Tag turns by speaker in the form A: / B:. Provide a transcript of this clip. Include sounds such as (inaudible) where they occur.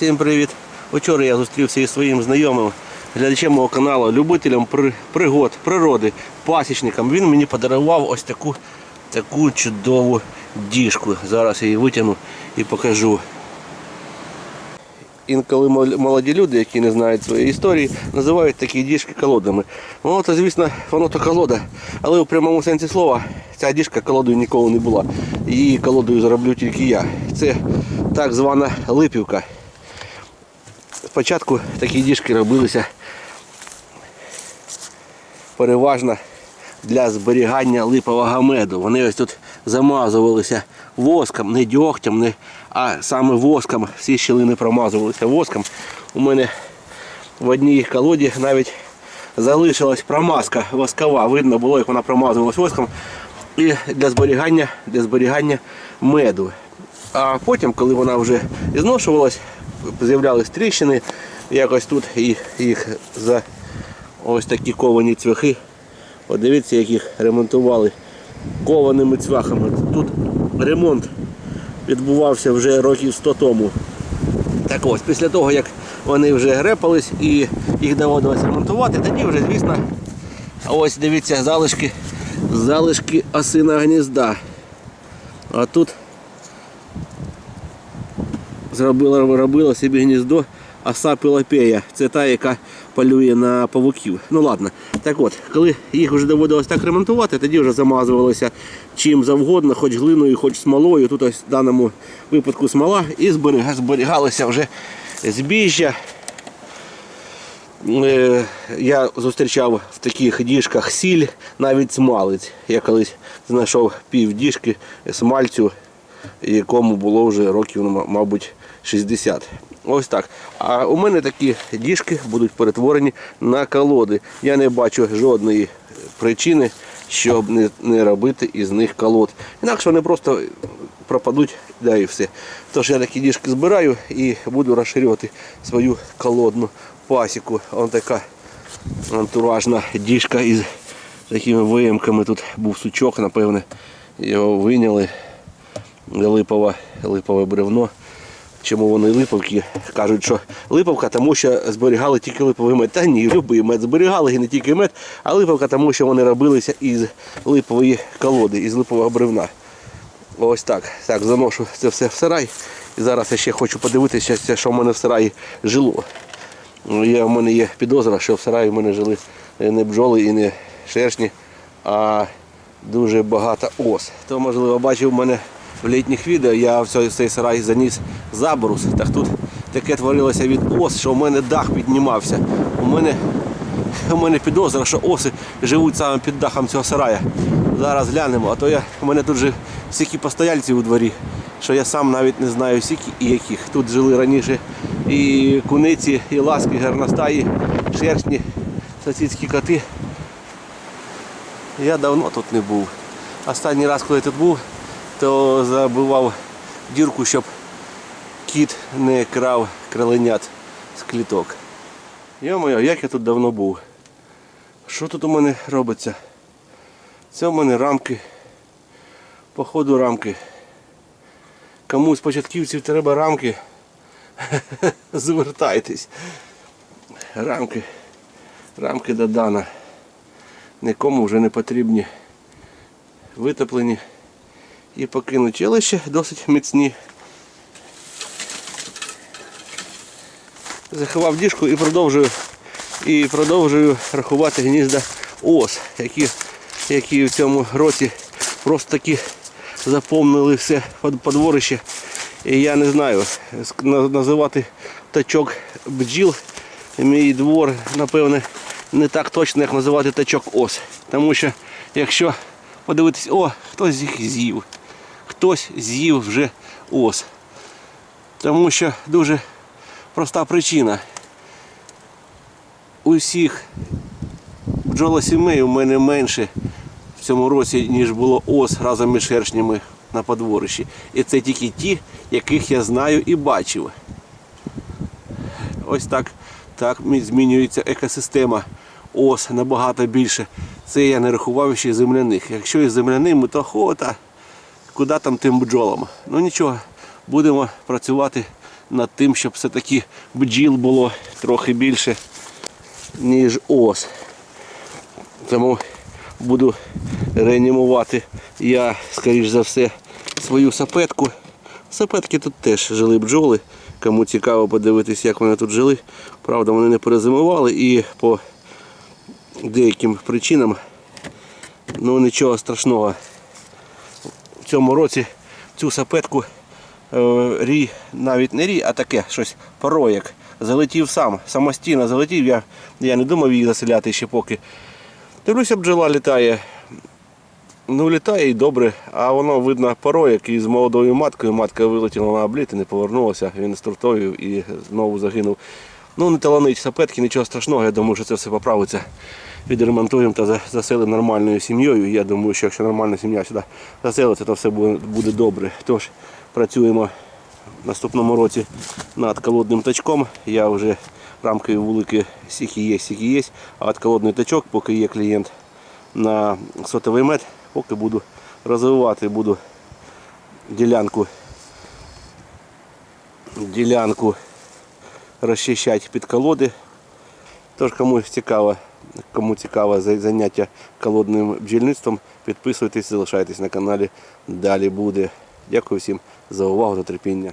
A: Всім привіт! Вчора я зустрівся із своїм знайомим, глядачем мого каналу, любителем пригод, природи, пасічником. Він мені подарував ось таку, таку чудову діжку. Зараз я її витягну і покажу. Інколи молоді люди, які не знають своєї історії, називають такі діжки колодами. Ну, то, звісно, воно то колода. Але у прямому сенсі слова ця діжка колодою ніколи не була. Її колодою зроблю тільки я. Це так звана липівка. Спочатку такі діжки робилися переважно для зберігання липового меду. Вони ось тут замазувалися воском, не дьогтям, не, а саме воском. Всі щілини промазувалися воском. У мене в одній колоді навіть залишилась промазка воскова. Видно було, як вона промазувалась воском. І для зберігання, для зберігання меду. А потім, коли вона вже зношувалась, з'являлись тріщини, якось тут їх за ось такі ковані цвяхи. От дивіться, як їх ремонтували кованими цвяхами. Тут ремонт відбувався вже років 100 тому. Так ось, після того, як вони вже грепались і їх доводилось ремонтувати, тоді вже, звісно, ось дивіться, залишки, залишки осиного гнізда. А тут зробила, робила собі гніздо оса пилопея. Це та, яка полює на павуків. Ну ладно. Так от, коли їх вже доводилось так ремонтувати, тоді вже замазувалося чим завгодно, хоч глиною, хоч смолою. Тут ось в даному випадку смола і зберіга- зберігалося вже збіжжя. Е, Я зустрічав в таких діжках сіль, навіть смалець. Я колись знайшов пів діжки смальцю, якому було вже років, ну, мабуть, 60. Ось так. А у мене такі діжки будуть перетворені на колоди. Я не бачу жодної причини, щоб не, робити із них колод. Інакше вони просто пропадуть, да і все. Тож я такі діжки збираю і буду розширювати свою колодну пасіку. Ось така антуражна діжка із такими виямками. Тут був сучок, напевне, його виняли. Липове, липове бревно. Чому вони липовки? Кажуть, що липовка, тому що зберігали тільки липовий мед. Та ні, любий мед зберігали, і не тільки мед, а липовка, тому що вони робилися із липової колоди, із липового бревна. Ось так. Так, заношу це все в сарай. І зараз я ще хочу подивитися, що в мене в сараї жило. Ну, Є, в мене є підозра, що в сараї в мене жили не бджоли і не шершні, а дуже багато ос. То, можливо, бачив в мене в літніх відео, я в цей, сарай заніс забрус. Так тут таке творилося від ос, що в мене дах піднімався. У мене, у мене підозра, що оси живуть саме під дахом цього сарая. Зараз глянемо, а то я, у мене тут же стільки постояльців у дворі, що я сам навіть не знаю скільки і яких. Тут жили раніше і куниці, і ласки, гарностаї, шершні, сусідські коти. Я давно тут не був. Останній раз, коли я тут був, то забивав дірку, щоб кіт не крав кроленят з кліток. Йо-моє, як я тут давно був. Що тут у мене робиться? Це у мене рамки. Походу рамки. Кому з початківців треба рамки, (laughs) звертайтесь. Рамки. Рамки Дадана. Нікому вже не потрібні. Витоплені і покинуті, але ще досить міцні. Заховав діжку і продовжую і продовжую рахувати гнізда ос, які, які в цьому році просто таки заповнили все подворище. І я не знаю, називати тачок бджіл. Мій двор, напевне, не так точно, як називати тачок ос. Тому що якщо подивитись, о, хтось їх з'їв. Хтось з'їв вже ос. Тому що дуже проста причина. Усіх бджолосімей у мене менше в цьому році, ніж було ос разом із шершнями на подворищі. І це тільки ті, яких я знаю і бачив. Ось так, так змінюється екосистема. Ос набагато більше. Це я не рахував ще земляних. Якщо із земляними, то хота, куди там тим бджолам. Ну нічого, будемо працювати над тим, щоб все-таки бджіл було трохи більше, ніж ос. Тому буду реанімувати я, скоріш за все, свою сапетку. Сапетки тут теж жили бджоли. Кому цікаво подивитись, як вони тут жили. Правда, вони не перезимували і по деяким причинам ну нічого страшного. Цьому році цю сапетку е, рій, навіть не рій, а таке щось порояк. Залетів сам, самостійно залетів. Я, я не думав її заселяти ще поки. Дивлюся, бджола літає. Ну, літає і добре, а воно видно порояк із молодою маткою. Матка вилетіла на обліт і не повернулася. Він з туртою і знову загинув. Ну, не таланить сапетки, нічого страшного. Я думаю, що це все поправиться. Відремонтуємо та за- заселимо нормальною сім'єю. Я думаю, що якщо нормальна сім'я сюди заселиться, то все буде, добре. Тож працюємо в наступному році над колодним тачком. Я вже рамки великі сіки є, сіки є. А от колодний тачок, поки є клієнт на сотовий мед, поки буду розвивати, буду ділянку, ділянку розчищати під колоди. Тож комусь цікаво, кому цікаво заняття колодним бджільництвом, підписуйтесь, залишайтесь на каналі. Далі буде. Дякую всім за увагу, та терпіння.